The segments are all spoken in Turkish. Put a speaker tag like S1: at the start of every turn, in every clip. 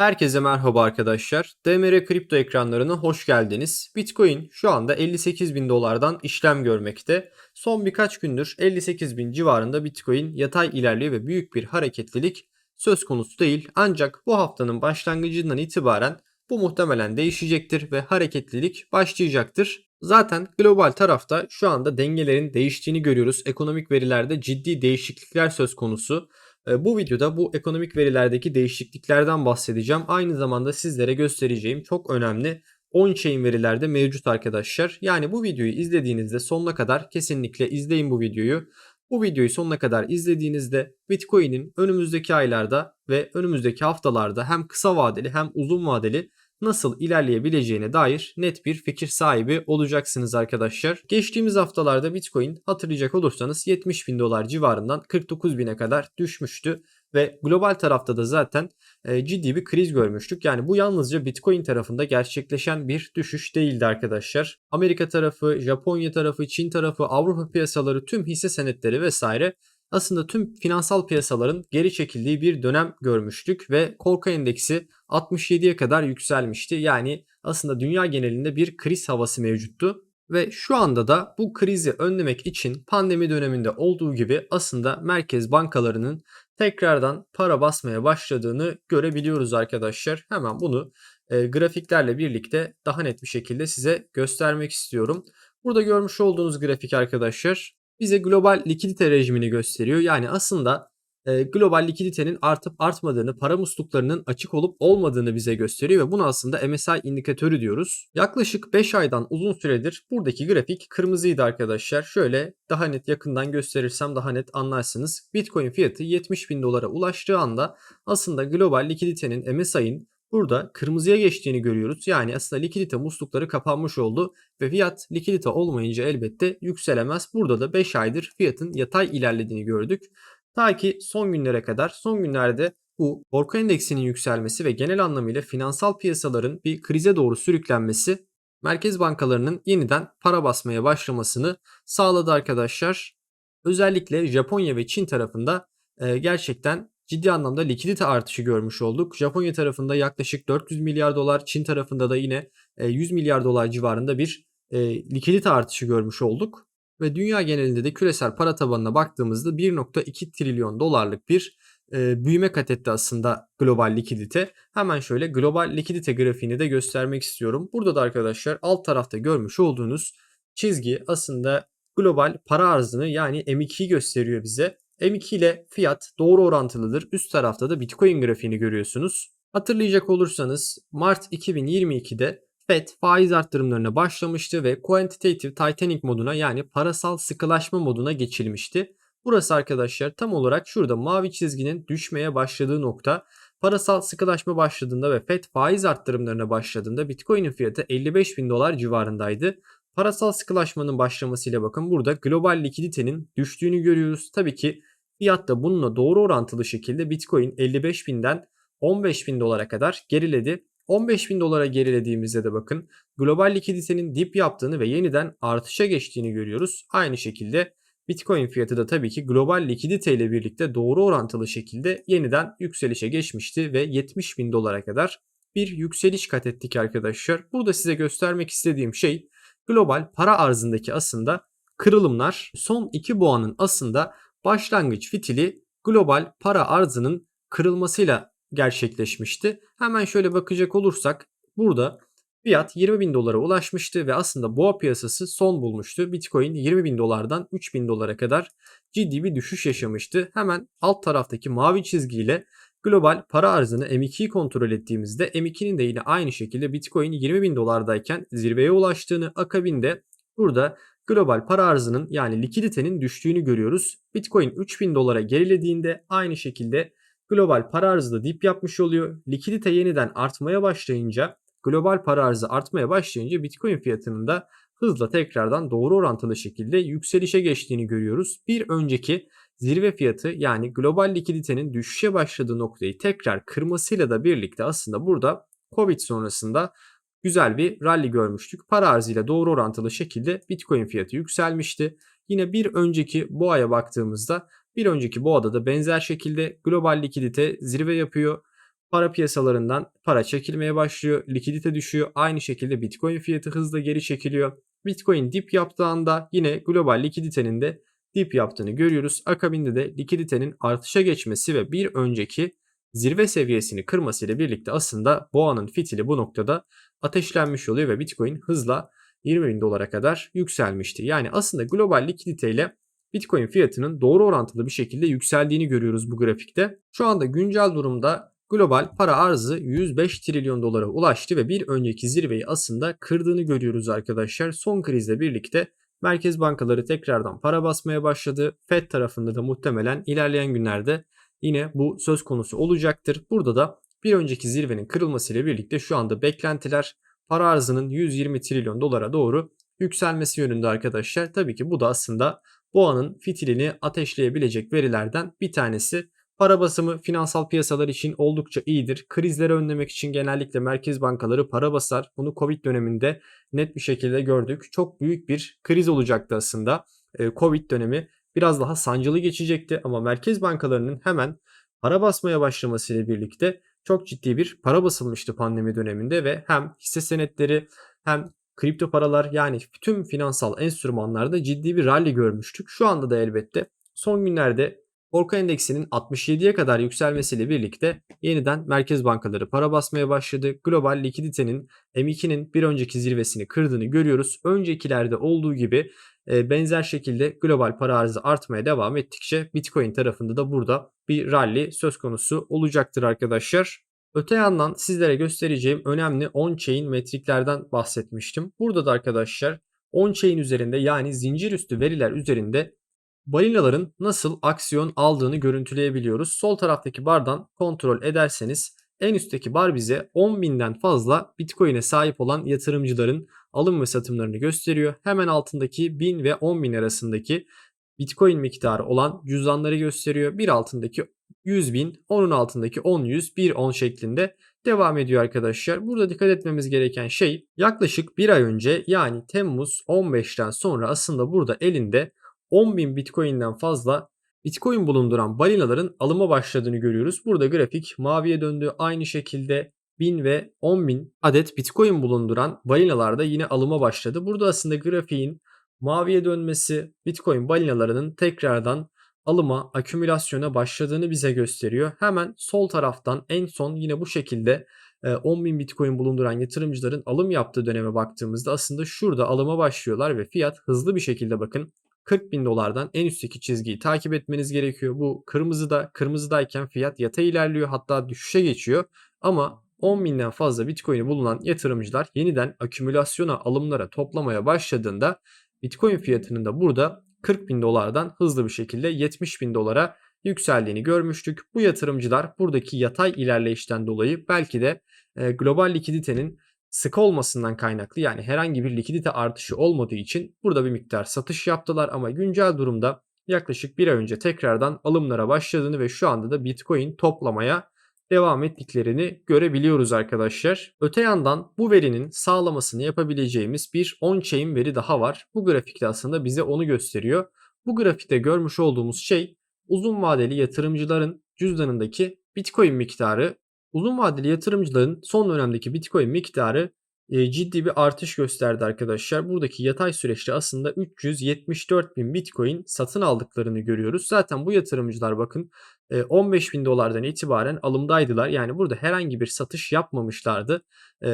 S1: Herkese merhaba arkadaşlar. DMR kripto ekranlarına hoş geldiniz. Bitcoin şu anda 58 bin dolardan işlem görmekte. Son birkaç gündür 58 bin civarında Bitcoin yatay ilerliyor ve büyük bir hareketlilik söz konusu değil. Ancak bu haftanın başlangıcından itibaren bu muhtemelen değişecektir ve hareketlilik başlayacaktır. Zaten global tarafta şu anda dengelerin değiştiğini görüyoruz. Ekonomik verilerde ciddi değişiklikler söz konusu. E, bu videoda bu ekonomik verilerdeki değişikliklerden bahsedeceğim. Aynı zamanda sizlere göstereceğim çok önemli on-chain verilerde mevcut arkadaşlar. Yani bu videoyu izlediğinizde sonuna kadar kesinlikle izleyin bu videoyu. Bu videoyu sonuna kadar izlediğinizde Bitcoin'in önümüzdeki aylarda ve önümüzdeki haftalarda hem kısa vadeli hem uzun vadeli nasıl ilerleyebileceğine dair net bir fikir sahibi olacaksınız arkadaşlar. Geçtiğimiz haftalarda Bitcoin hatırlayacak olursanız 70 bin dolar civarından 49 bine kadar düşmüştü. Ve global tarafta da zaten e, ciddi bir kriz görmüştük. Yani bu yalnızca Bitcoin tarafında gerçekleşen bir düşüş değildi arkadaşlar. Amerika tarafı, Japonya tarafı, Çin tarafı, Avrupa piyasaları, tüm hisse senetleri vesaire aslında tüm finansal piyasaların geri çekildiği bir dönem görmüştük ve korku endeksi 67'ye kadar yükselmişti. Yani aslında dünya genelinde bir kriz havası mevcuttu. Ve şu anda da bu krizi önlemek için pandemi döneminde olduğu gibi aslında merkez bankalarının tekrardan para basmaya başladığını görebiliyoruz arkadaşlar. Hemen bunu e, grafiklerle birlikte daha net bir şekilde size göstermek istiyorum. Burada görmüş olduğunuz grafik arkadaşlar bize global likidite rejimini gösteriyor. Yani aslında e, global likiditenin artıp artmadığını, para musluklarının açık olup olmadığını bize gösteriyor ve bunu aslında MSI indikatörü diyoruz. Yaklaşık 5 aydan uzun süredir buradaki grafik kırmızıydı arkadaşlar. Şöyle daha net yakından gösterirsem daha net anlarsınız. Bitcoin fiyatı 70 bin dolara ulaştığı anda aslında global likiditenin MSI'nin Burada kırmızıya geçtiğini görüyoruz. Yani aslında likidite muslukları kapanmış oldu ve fiyat likidite olmayınca elbette yükselemez. Burada da 5 aydır fiyatın yatay ilerlediğini gördük. Ta ki son günlere kadar son günlerde bu korku endeksinin yükselmesi ve genel anlamıyla finansal piyasaların bir krize doğru sürüklenmesi merkez bankalarının yeniden para basmaya başlamasını sağladı arkadaşlar. Özellikle Japonya ve Çin tarafında gerçekten ciddi anlamda likidite artışı görmüş olduk. Japonya tarafında yaklaşık 400 milyar dolar, Çin tarafında da yine 100 milyar dolar civarında bir likidite artışı görmüş olduk. Ve dünya genelinde de küresel para tabanına baktığımızda 1.2 trilyon dolarlık bir e, büyüme kat etti aslında global likidite. Hemen şöyle global likidite grafiğini de göstermek istiyorum. Burada da arkadaşlar alt tarafta görmüş olduğunuz çizgi aslında global para arzını yani M2'yi gösteriyor bize. M2 ile fiyat doğru orantılıdır. Üst tarafta da Bitcoin grafiğini görüyorsunuz. Hatırlayacak olursanız Mart 2022'de FED faiz arttırımlarına başlamıştı ve Quantitative Tightening moduna yani parasal sıkılaşma moduna geçilmişti. Burası arkadaşlar tam olarak şurada mavi çizginin düşmeye başladığı nokta. Parasal sıkılaşma başladığında ve FED faiz arttırımlarına başladığında Bitcoin'in fiyatı 55 bin dolar civarındaydı. Parasal sıkılaşmanın başlamasıyla bakın burada global likiditenin düştüğünü görüyoruz. Tabii ki fiyat da bununla doğru orantılı şekilde Bitcoin 55 binden 15 bin dolara kadar geriledi. 15 bin dolara gerilediğimizde de bakın global likiditenin dip yaptığını ve yeniden artışa geçtiğini görüyoruz. Aynı şekilde Bitcoin fiyatı da tabii ki global likidite ile birlikte doğru orantılı şekilde yeniden yükselişe geçmişti ve 70 bin dolara kadar bir yükseliş kat ettik arkadaşlar. Burada size göstermek istediğim şey global para arzındaki aslında kırılımlar son iki boğanın aslında başlangıç fitili global para arzının kırılmasıyla gerçekleşmişti. Hemen şöyle bakacak olursak burada fiyat 20 bin dolara ulaşmıştı ve aslında boğa piyasası son bulmuştu. Bitcoin 20 bin dolardan 3 bin dolara kadar ciddi bir düşüş yaşamıştı. Hemen alt taraftaki mavi çizgiyle global para arzını M2'yi kontrol ettiğimizde M2'nin de yine aynı şekilde Bitcoin 20 bin dolardayken zirveye ulaştığını akabinde burada global para arzının yani likiditenin düştüğünü görüyoruz. Bitcoin 3000 dolara gerilediğinde aynı şekilde global para arzı da dip yapmış oluyor. Likidite yeniden artmaya başlayınca global para arzı artmaya başlayınca Bitcoin fiyatının da hızla tekrardan doğru orantılı şekilde yükselişe geçtiğini görüyoruz. Bir önceki zirve fiyatı yani global likiditenin düşüşe başladığı noktayı tekrar kırmasıyla da birlikte aslında burada Covid sonrasında güzel bir rally görmüştük. Para arzıyla doğru orantılı şekilde Bitcoin fiyatı yükselmişti. Yine bir önceki boğaya baktığımızda bir önceki boğada da benzer şekilde global likidite zirve yapıyor. para piyasalarından para çekilmeye başlıyor. Likidite düşüyor. Aynı şekilde Bitcoin fiyatı hızla geri çekiliyor. Bitcoin dip yaptığı anda yine global likiditenin de dip yaptığını görüyoruz. Akabinde de likiditenin artışa geçmesi ve bir önceki zirve seviyesini kırması ile birlikte aslında boğanın fitili bu noktada ateşlenmiş oluyor ve Bitcoin hızla 20 bin dolara kadar yükselmişti. Yani aslında global likidite ile Bitcoin fiyatının doğru orantılı bir şekilde yükseldiğini görüyoruz bu grafikte. Şu anda güncel durumda global para arzı 105 trilyon dolara ulaştı ve bir önceki zirveyi aslında kırdığını görüyoruz arkadaşlar. Son krizle birlikte merkez bankaları tekrardan para basmaya başladı. Fed tarafında da muhtemelen ilerleyen günlerde yine bu söz konusu olacaktır. Burada da bir önceki zirvenin kırılmasıyla birlikte şu anda beklentiler para arzının 120 trilyon dolara doğru yükselmesi yönünde arkadaşlar. Tabii ki bu da aslında boğanın fitilini ateşleyebilecek verilerden bir tanesi. Para basımı finansal piyasalar için oldukça iyidir. Krizleri önlemek için genellikle merkez bankaları para basar. Bunu Covid döneminde net bir şekilde gördük. Çok büyük bir kriz olacaktı aslında. Ee, Covid dönemi biraz daha sancılı geçecekti ama merkez bankalarının hemen para basmaya başlamasıyla birlikte çok ciddi bir para basılmıştı pandemi döneminde ve hem hisse senetleri hem kripto paralar yani tüm finansal enstrümanlarda ciddi bir rally görmüştük. Şu anda da elbette son günlerde Korku endeksinin 67'ye kadar yükselmesiyle birlikte yeniden merkez bankaları para basmaya başladı. Global likiditenin M2'nin bir önceki zirvesini kırdığını görüyoruz. Öncekilerde olduğu gibi benzer şekilde global para arzı artmaya devam ettikçe Bitcoin tarafında da burada bir rally söz konusu olacaktır arkadaşlar. Öte yandan sizlere göstereceğim önemli on-chain metriklerden bahsetmiştim. Burada da arkadaşlar on-chain üzerinde yani zincir üstü veriler üzerinde balinaların nasıl aksiyon aldığını görüntüleyebiliyoruz. Sol taraftaki bardan kontrol ederseniz en üstteki bar bize 10.000'den fazla Bitcoin'e sahip olan yatırımcıların alım ve satımlarını gösteriyor. Hemen altındaki 1000 ve 10.000 arasındaki Bitcoin miktarı olan cüzdanları gösteriyor. Bir altındaki 100 bin, onun altındaki 10 100, 1 10 şeklinde devam ediyor arkadaşlar. Burada dikkat etmemiz gereken şey yaklaşık bir ay önce yani Temmuz 15'ten sonra aslında burada elinde 10 bin Bitcoin'den fazla Bitcoin bulunduran balinaların alıma başladığını görüyoruz. Burada grafik maviye döndü. Aynı şekilde 1000 ve 10.000 adet Bitcoin bulunduran balinalar da yine alıma başladı. Burada aslında grafiğin maviye dönmesi Bitcoin balinalarının tekrardan alıma, akümülasyona başladığını bize gösteriyor. Hemen sol taraftan en son yine bu şekilde 10.000 Bitcoin bulunduran yatırımcıların alım yaptığı döneme baktığımızda aslında şurada alıma başlıyorlar ve fiyat hızlı bir şekilde bakın 40 bin dolardan en üstteki çizgiyi takip etmeniz gerekiyor. Bu kırmızıda kırmızıdayken fiyat yata ilerliyor hatta düşüşe geçiyor. Ama 10 binden fazla Bitcoin'i bulunan yatırımcılar yeniden akümülasyona alımlara toplamaya başladığında Bitcoin fiyatının da burada 40 bin dolardan hızlı bir şekilde 70 bin dolara yükseldiğini görmüştük. Bu yatırımcılar buradaki yatay ilerleyişten dolayı belki de e, global likiditenin sık olmasından kaynaklı yani herhangi bir likidite artışı olmadığı için burada bir miktar satış yaptılar ama güncel durumda yaklaşık bir ay önce tekrardan alımlara başladığını ve şu anda da Bitcoin toplamaya devam ettiklerini görebiliyoruz arkadaşlar. Öte yandan bu verinin sağlamasını yapabileceğimiz bir on-chain veri daha var. Bu grafikte aslında bize onu gösteriyor. Bu grafikte görmüş olduğumuz şey uzun vadeli yatırımcıların cüzdanındaki Bitcoin miktarı. Uzun vadeli yatırımcıların son dönemdeki Bitcoin miktarı ciddi bir artış gösterdi arkadaşlar. Buradaki yatay süreçte aslında 374 bin Bitcoin satın aldıklarını görüyoruz. Zaten bu yatırımcılar bakın 15 e, bin dolardan itibaren alımdaydılar. Yani burada herhangi bir satış yapmamışlardı.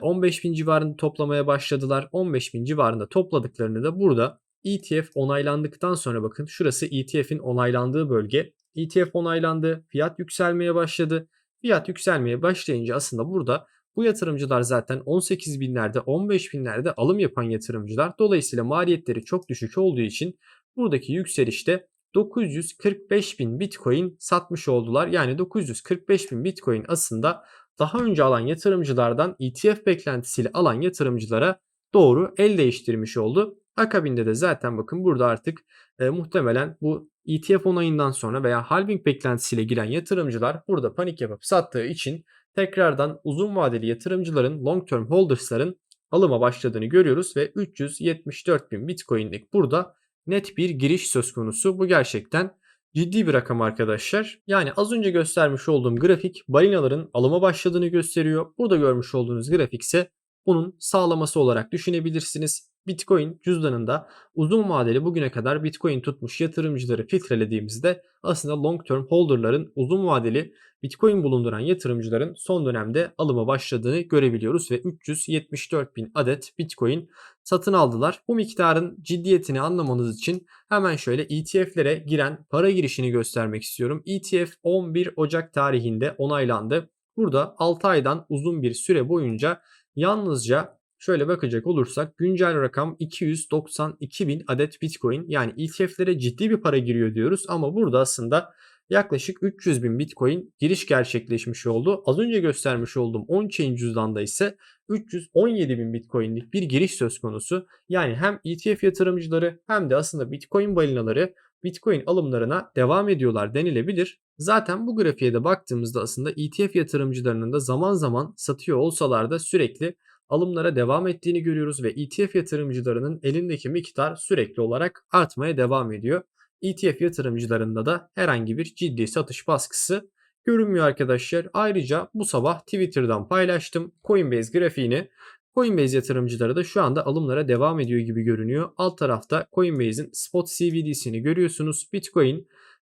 S1: 15 e, bin civarında toplamaya başladılar. 15 bin civarında topladıklarını da burada ETF onaylandıktan sonra bakın şurası ETF'in onaylandığı bölge. ETF onaylandı. Fiyat yükselmeye başladı. Fiyat yükselmeye başlayınca aslında burada bu yatırımcılar zaten 18 binlerde 15 binlerde alım yapan yatırımcılar. Dolayısıyla maliyetleri çok düşük olduğu için buradaki yükselişte 945 bin bitcoin satmış oldular. Yani 945 bin bitcoin aslında daha önce alan yatırımcılardan ETF beklentisiyle alan yatırımcılara doğru el değiştirmiş oldu. Akabinde de zaten bakın burada artık e, muhtemelen bu ETF onayından sonra veya halving beklentisiyle giren yatırımcılar burada panik yapıp sattığı için tekrardan uzun vadeli yatırımcıların long term holders'ların alıma başladığını görüyoruz ve 374 bin bitcoin'lik burada net bir giriş söz konusu. Bu gerçekten ciddi bir rakam arkadaşlar. Yani az önce göstermiş olduğum grafik balinaların alıma başladığını gösteriyor. Burada görmüş olduğunuz grafik ise bunun sağlaması olarak düşünebilirsiniz. Bitcoin cüzdanında uzun vadeli bugüne kadar Bitcoin tutmuş yatırımcıları filtrelediğimizde aslında long term holder'ların uzun vadeli Bitcoin bulunduran yatırımcıların son dönemde alıma başladığını görebiliyoruz ve 374 bin adet Bitcoin satın aldılar. Bu miktarın ciddiyetini anlamanız için hemen şöyle ETF'lere giren para girişini göstermek istiyorum. ETF 11 Ocak tarihinde onaylandı. Burada 6 aydan uzun bir süre boyunca yalnızca Şöyle bakacak olursak güncel rakam 292 bin adet Bitcoin. Yani ETF'lere ciddi bir para giriyor diyoruz ama burada aslında yaklaşık 300 bin Bitcoin giriş gerçekleşmiş oldu. Az önce göstermiş olduğum on-chain cüzdanda ise 317 bin Bitcoin'lik bir giriş söz konusu. Yani hem ETF yatırımcıları hem de aslında Bitcoin balinaları Bitcoin alımlarına devam ediyorlar denilebilir. Zaten bu grafiğe de baktığımızda aslında ETF yatırımcılarının da zaman zaman satıyor olsalar da sürekli alımlara devam ettiğini görüyoruz ve ETF yatırımcılarının elindeki miktar sürekli olarak artmaya devam ediyor. ETF yatırımcılarında da herhangi bir ciddi satış baskısı görünmüyor arkadaşlar. Ayrıca bu sabah Twitter'dan paylaştım Coinbase grafiğini. Coinbase yatırımcıları da şu anda alımlara devam ediyor gibi görünüyor. Alt tarafta Coinbase'in spot CBD'sini görüyorsunuz. Bitcoin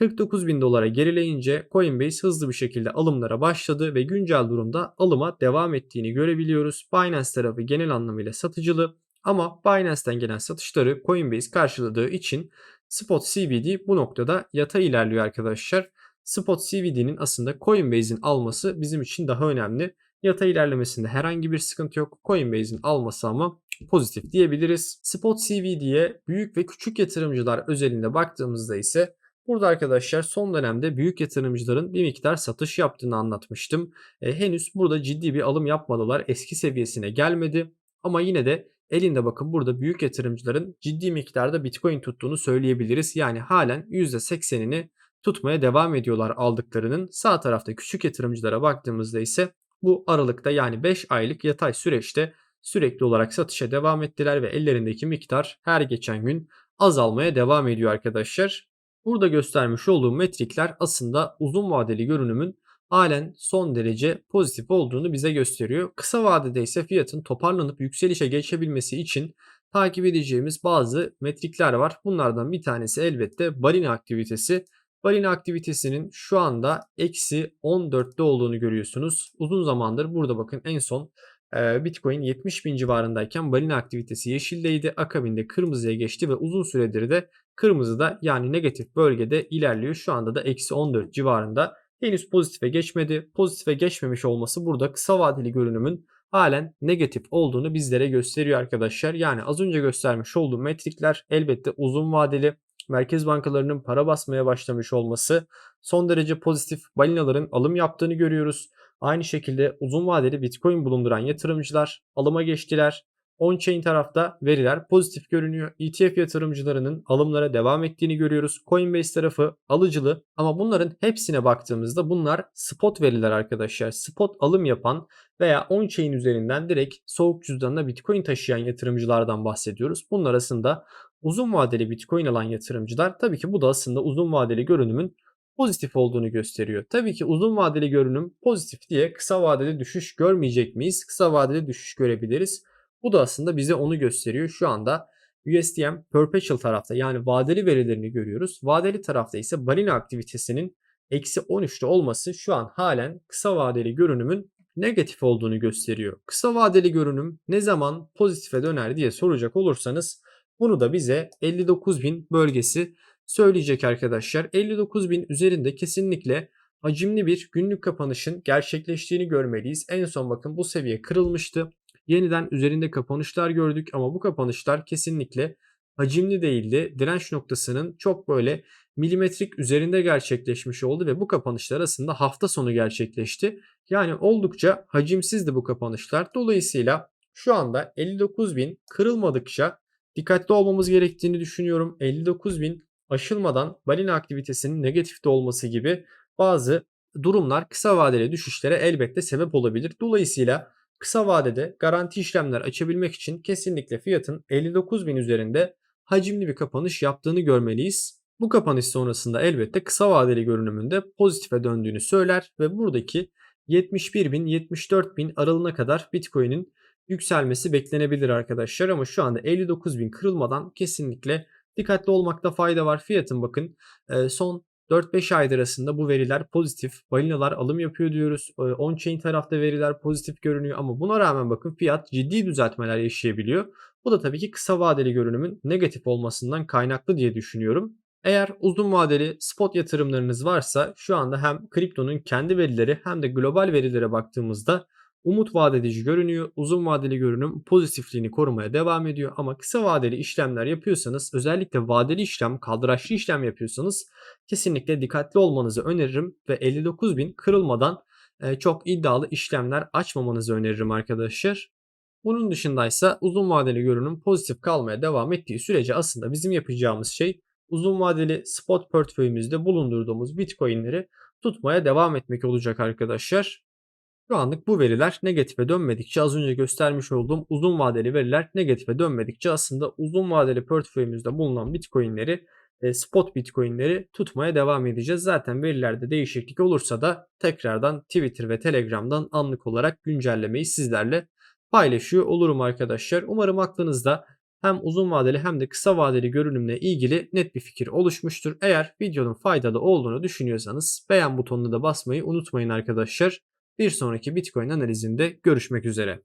S1: 49 bin dolara gerileyince Coinbase hızlı bir şekilde alımlara başladı ve güncel durumda alıma devam ettiğini görebiliyoruz. Binance tarafı genel anlamıyla satıcılı ama Binance'ten gelen satışları Coinbase karşıladığı için Spot CBD bu noktada yata ilerliyor arkadaşlar. Spot CBD'nin aslında Coinbase'in alması bizim için daha önemli. Yata ilerlemesinde herhangi bir sıkıntı yok. Coinbase'in alması ama pozitif diyebiliriz. Spot CBD'ye büyük ve küçük yatırımcılar özelinde baktığımızda ise Burada arkadaşlar son dönemde büyük yatırımcıların bir miktar satış yaptığını anlatmıştım. E, henüz burada ciddi bir alım yapmadılar. Eski seviyesine gelmedi. Ama yine de elinde bakın burada büyük yatırımcıların ciddi miktarda Bitcoin tuttuğunu söyleyebiliriz. Yani halen %80'ini tutmaya devam ediyorlar aldıklarının. Sağ tarafta küçük yatırımcılara baktığımızda ise bu aralıkta yani 5 aylık yatay süreçte sürekli olarak satışa devam ettiler ve ellerindeki miktar her geçen gün azalmaya devam ediyor arkadaşlar. Burada göstermiş olduğum metrikler aslında uzun vadeli görünümün halen son derece pozitif olduğunu bize gösteriyor. Kısa vadede ise fiyatın toparlanıp yükselişe geçebilmesi için takip edeceğimiz bazı metrikler var. Bunlardan bir tanesi elbette balina aktivitesi. Balina aktivitesinin şu anda eksi 14'te olduğunu görüyorsunuz. Uzun zamandır burada bakın en son Bitcoin 70 bin civarındayken balina aktivitesi yeşildeydi. Akabinde kırmızıya geçti ve uzun süredir de kırmızıda yani negatif bölgede ilerliyor. Şu anda da eksi 14 civarında. Henüz pozitife geçmedi. Pozitife geçmemiş olması burada kısa vadeli görünümün halen negatif olduğunu bizlere gösteriyor arkadaşlar. Yani az önce göstermiş olduğum metrikler elbette uzun vadeli merkez bankalarının para basmaya başlamış olması son derece pozitif balinaların alım yaptığını görüyoruz. Aynı şekilde uzun vadeli Bitcoin bulunduran yatırımcılar alıma geçtiler. On-chain tarafta veriler pozitif görünüyor. ETF yatırımcılarının alımlara devam ettiğini görüyoruz. Coinbase tarafı alıcılı ama bunların hepsine baktığımızda bunlar spot veriler arkadaşlar. Spot alım yapan veya on-chain üzerinden direkt soğuk cüzdanına Bitcoin taşıyan yatırımcılardan bahsediyoruz. Bunlar arasında uzun vadeli Bitcoin alan yatırımcılar tabii ki bu da aslında uzun vadeli görünümün pozitif olduğunu gösteriyor. Tabii ki uzun vadeli görünüm pozitif diye kısa vadeli düşüş görmeyecek miyiz? Kısa vadeli düşüş görebiliriz. Bu da aslında bize onu gösteriyor. Şu anda USDM perpetual tarafta yani vadeli verilerini görüyoruz. Vadeli tarafta ise balina aktivitesinin eksi 13'te olması şu an halen kısa vadeli görünümün negatif olduğunu gösteriyor. Kısa vadeli görünüm ne zaman pozitife döner diye soracak olursanız bunu da bize 59.000 bölgesi söyleyecek arkadaşlar. 59.000 üzerinde kesinlikle hacimli bir günlük kapanışın gerçekleştiğini görmeliyiz. En son bakın bu seviye kırılmıştı. Yeniden üzerinde kapanışlar gördük ama bu kapanışlar kesinlikle hacimli değildi. Direnç noktasının çok böyle milimetrik üzerinde gerçekleşmiş oldu ve bu kapanışlar aslında hafta sonu gerçekleşti. Yani oldukça hacimsizdi bu kapanışlar. Dolayısıyla şu anda 59.000 kırılmadıkça dikkatli olmamız gerektiğini düşünüyorum. 59.000 aşılmadan balina aktivitesinin negatifte olması gibi bazı durumlar kısa vadeli düşüşlere elbette sebep olabilir. Dolayısıyla kısa vadede garanti işlemler açabilmek için kesinlikle fiyatın 59 bin üzerinde hacimli bir kapanış yaptığını görmeliyiz. Bu kapanış sonrasında elbette kısa vadeli görünümünde pozitife döndüğünü söyler ve buradaki 71 bin 74 bin aralığına kadar Bitcoin'in yükselmesi beklenebilir arkadaşlar ama şu anda 59 bin kırılmadan kesinlikle dikkatli olmakta fayda var. Fiyatın bakın e, son 4-5 aydır arasında bu veriler pozitif. Balinalar alım yapıyor diyoruz. E, On-chain tarafta veriler pozitif görünüyor ama buna rağmen bakın fiyat ciddi düzeltmeler yaşayabiliyor. Bu da tabii ki kısa vadeli görünümün negatif olmasından kaynaklı diye düşünüyorum. Eğer uzun vadeli spot yatırımlarınız varsa şu anda hem kriptonun kendi verileri hem de global verilere baktığımızda umut vaat edici görünüyor. Uzun vadeli görünüm pozitifliğini korumaya devam ediyor ama kısa vadeli işlemler yapıyorsanız özellikle vadeli işlem, kaldıraçlı işlem yapıyorsanız kesinlikle dikkatli olmanızı öneririm ve 59.000 kırılmadan e, çok iddialı işlemler açmamanızı öneririm arkadaşlar. Bunun dışındaysa uzun vadeli görünüm pozitif kalmaya devam ettiği sürece aslında bizim yapacağımız şey uzun vadeli spot portföyümüzde bulundurduğumuz bitcoinleri tutmaya devam etmek olacak arkadaşlar. Şu anlık bu veriler negatife dönmedikçe az önce göstermiş olduğum uzun vadeli veriler negatife dönmedikçe aslında uzun vadeli portföyümüzde bulunan bitcoinleri e, spot bitcoinleri tutmaya devam edeceğiz. Zaten verilerde değişiklik olursa da tekrardan Twitter ve Telegram'dan anlık olarak güncellemeyi sizlerle paylaşıyor olurum arkadaşlar. Umarım aklınızda hem uzun vadeli hem de kısa vadeli görünümle ilgili net bir fikir oluşmuştur. Eğer videonun faydalı olduğunu düşünüyorsanız beğen butonuna da basmayı unutmayın arkadaşlar. Bir sonraki Bitcoin analizinde görüşmek üzere.